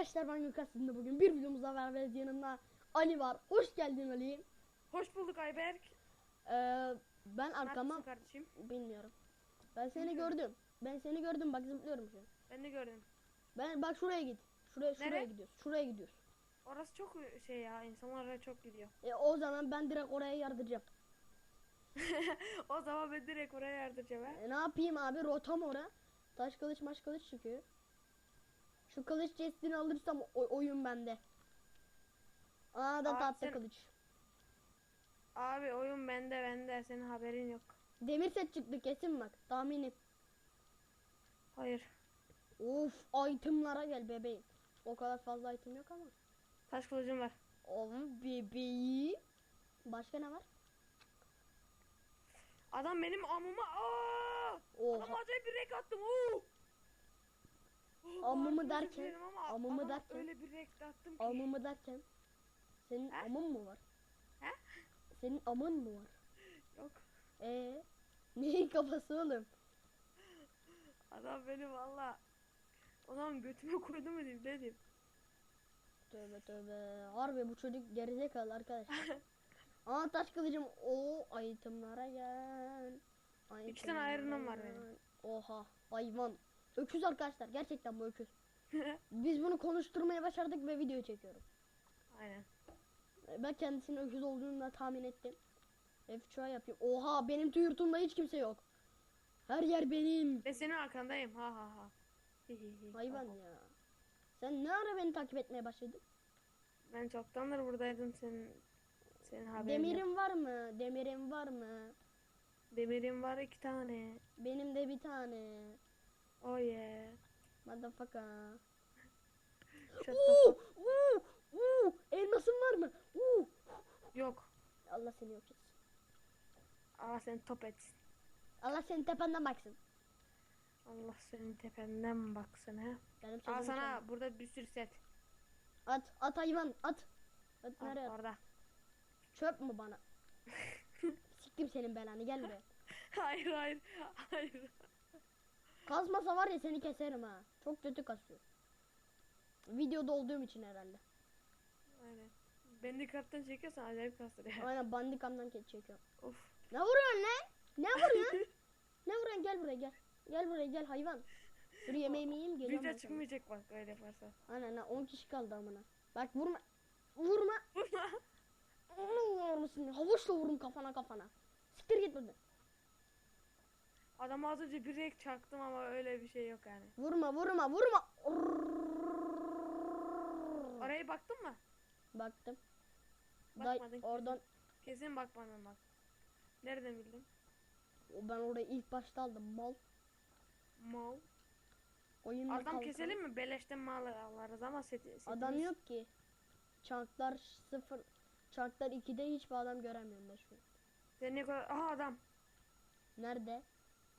Arkadaşlar ben Gökhan sizinle bugün bir videomuzda beraberiz yanımda Ali var. Hoş geldin Ali. Hoş bulduk Ayberk. Ee, ben arkama kardeşim? bilmiyorum. Ben seni gördüm. Ben seni gördüm bak zıplıyorum şu an. Ben de gördüm. Ben bak şuraya git. Şuraya şuraya Nereye? gidiyoruz. Şuraya gidiyoruz. Orası çok şey ya insanlar oraya çok gidiyor. E, o zaman ben direkt oraya yardıracağım. o zaman ben direkt oraya yardıracağım ha. E, ne yapayım abi rotam ora. Taş kılıç maş kılıç çıkıyor. Şu kılıç chestini alırsam oyun bende. Aa da Abi tatlı sen- kılıç. Abi oyun bende bende senin haberin yok. Demir set çıktı kesin bak tahminim. Hayır. Of itemlara gel bebeğim. O kadar fazla item yok ama. Taş kılıcım var. Oğlum bebeğim. Başka ne var? Adam benim amıma aa! Adam Oha. acayip bir renk attım. Oo! Amımı derken- ama amımı derken- öyle bir renk attım ki. Amımı derken. Senin He? amın mı var? He? Senin amın mı var? Yok. Ee, neyin kafası oğlum? Adam benim valla. O zaman götüme koydu mu diyeyim diyeyim. Tövbe tövbe. Harbi bu çocuk gerizekalı arkadaşlar. Aa taş kılıcım. O itemlara gel. İki tane iron'um var benim. Oha hayvan. Öküz arkadaşlar gerçekten bu öküz. Biz bunu konuşturmaya başardık ve video çekiyorum. Aynen. Ben kendisinin öküz olduğunu da tahmin ettim. F3'a yapayım. Oha benim tuyurtumda hiç kimse yok. Her yer benim. Ben senin arkandayım. Ha ha ha. Hayvan ya. Sen ne ara beni takip etmeye başladın? Ben çoktandır buradaydım senin senin haberin yok. Demirim var mı? Demirim var mı? Demirim var iki tane. Benim de bir tane. Oh yeah. Motherfucker. Uuu! Uuu! Uuu! Elmasın var mı? Uuu! Yok. Allah seni yok etsin. Allah seni top etsin. Allah senin tependen baksın. Allah senin tependen baksın ha. Benim Al sana çalma. burada bir sürü set. At, at hayvan, at. At Al nereye at? orada. Çöp mü bana? Siktim senin belanı gel buraya. hayır hayır. Hayır. Kazmasa var ya seni keserim ha. Çok kötü kasıyor. Videoda olduğum için herhalde. Aynen. Beni karttan çekiyorsan acayip kastır ya. Aynen bandikamdan ke- çekiyorum. Of. Ne vuruyorsun lan? Ne vuruyorsun? ne vuruyorsun? Gel buraya gel. Gel buraya gel hayvan. Dur yemeğimi yiyeyim geliyorum. Video sana. çıkmayacak bak öyle yaparsa. Aynen ha 10 kişi kaldı amına. Bak vurma. Vurma. Onu vurmuşsun. Havuçla vurun kafana kafana. Siktir git buradan. Adama az önce bir renk çaktım ama öyle bir şey yok yani. Vurma vurma vurma. Oraya baktın mı? Baktım. Bakmadın. oradan Kesin bakmadın bak. Nereden bildin? ben orayı ilk başta aldım mal. Mal. Oyunda Adam kalkan. keselim mi? Beleşten mal alırız ama seti, setimiz... Adam yok ki. Çanklar sıfır. Çanklar 2'de hiçbir adam göremiyorum ben şu an. Sen ne kadar... Aha adam. Nerede?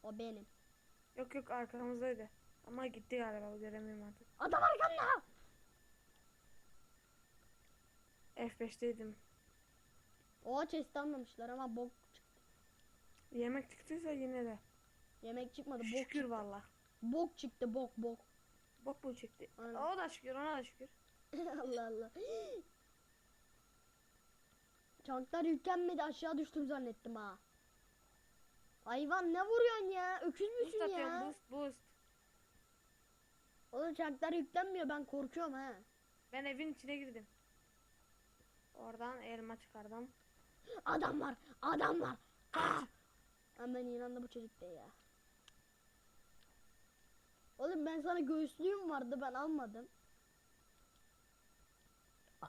O benim. Yok yok arkamızdaydı. Ama gitti galiba göremiyorum artık. Adam arkamda. F5'teydim. O chest almamışlar ama bok çıktı. Yemek çıktıysa yine de. Yemek çıkmadı bok Şükür valla. Bok çıktı bok bok. Bok mu çıktı? Aynen. O da şükür ona da şükür. Allah Allah. Çanklar yüklenmedi aşağı düştüm zannettim ha. Hayvan ne vuruyorsun ya? Öküz Boost müsün atıyorum ya? boost boost. Oğlum çanklar yüklenmiyor ben korkuyorum ha. Ben evin içine girdim. Oradan elma çıkardım. Adam var adam var. Ah! Hemen inandı bu çocuk da ya. Oğlum ben sana göğüslüğüm vardı ben almadım. A-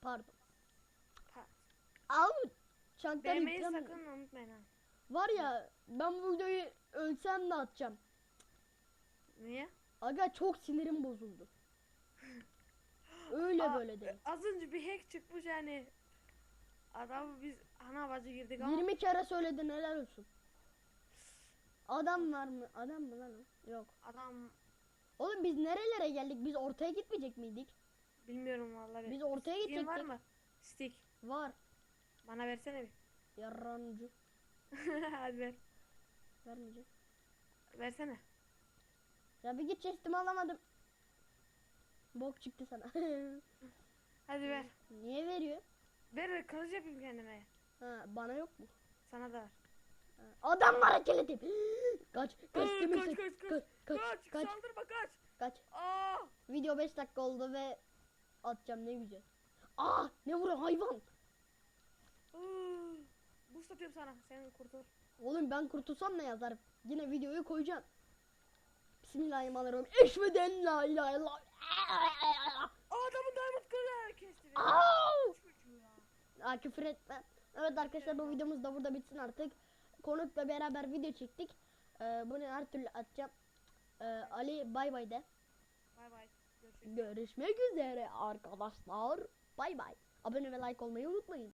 Pardon. Ha. Al. Çanklar Beğenmeyi sakın unutmayın ha. Var ya ben bu videoyu ölsem de atacağım. Niye? Aga çok sinirim bozuldu. Öyle Aa, böyle değil. Az önce bir hack çıkmış yani. Adam biz ana bacı girdik ama 20 kere söyledin helal olsun. Adam var mı? Adam mı lan o? Yok. adam Oğlum biz nerelere geldik? Biz ortaya gitmeyecek miydik? bilmiyorum vallahi. Biz ortaya Stick'in var gidecektik. mı? Stick. Var. Bana versene bir. Yarrancı. Hadi ver. Vermeyeceğim. Versene. Ya bir git chestimi alamadım. Bok çıktı sana. Hadi ver. Niye veriyor? Ver kılıç yapayım kendime. Ha, bana yok mu? Sana da ver. Ha, Adamlara kilitip. Kaç, kaç, kaç, kaç, kaç, kaç, kaç, kaç, saldırma kaç. kaç. Aa! Video 5 dakika oldu ve atacağım ne güzel. Aa, ne vuruyor hayvan? Iıı. Boost atıyorum sana. Sen kurtul. Oğlum ben kurtulsam ne yazarım? Yine videoyu koyacağım. Bismillahirrahmanirrahim. Eşveden la ilahe illallah. Adamın diamond kılığı kesti. Aa, küfür etme. Evet arkadaşlar bu videomuz da burada bitsin artık. Konukla beraber video çektik. Ee, bunu her türlü atacağım. Ee, Ali bay bay de. Bay bay. Görüşmek üzere arkadaşlar. Bay bay. Abone ve like olmayı unutmayın.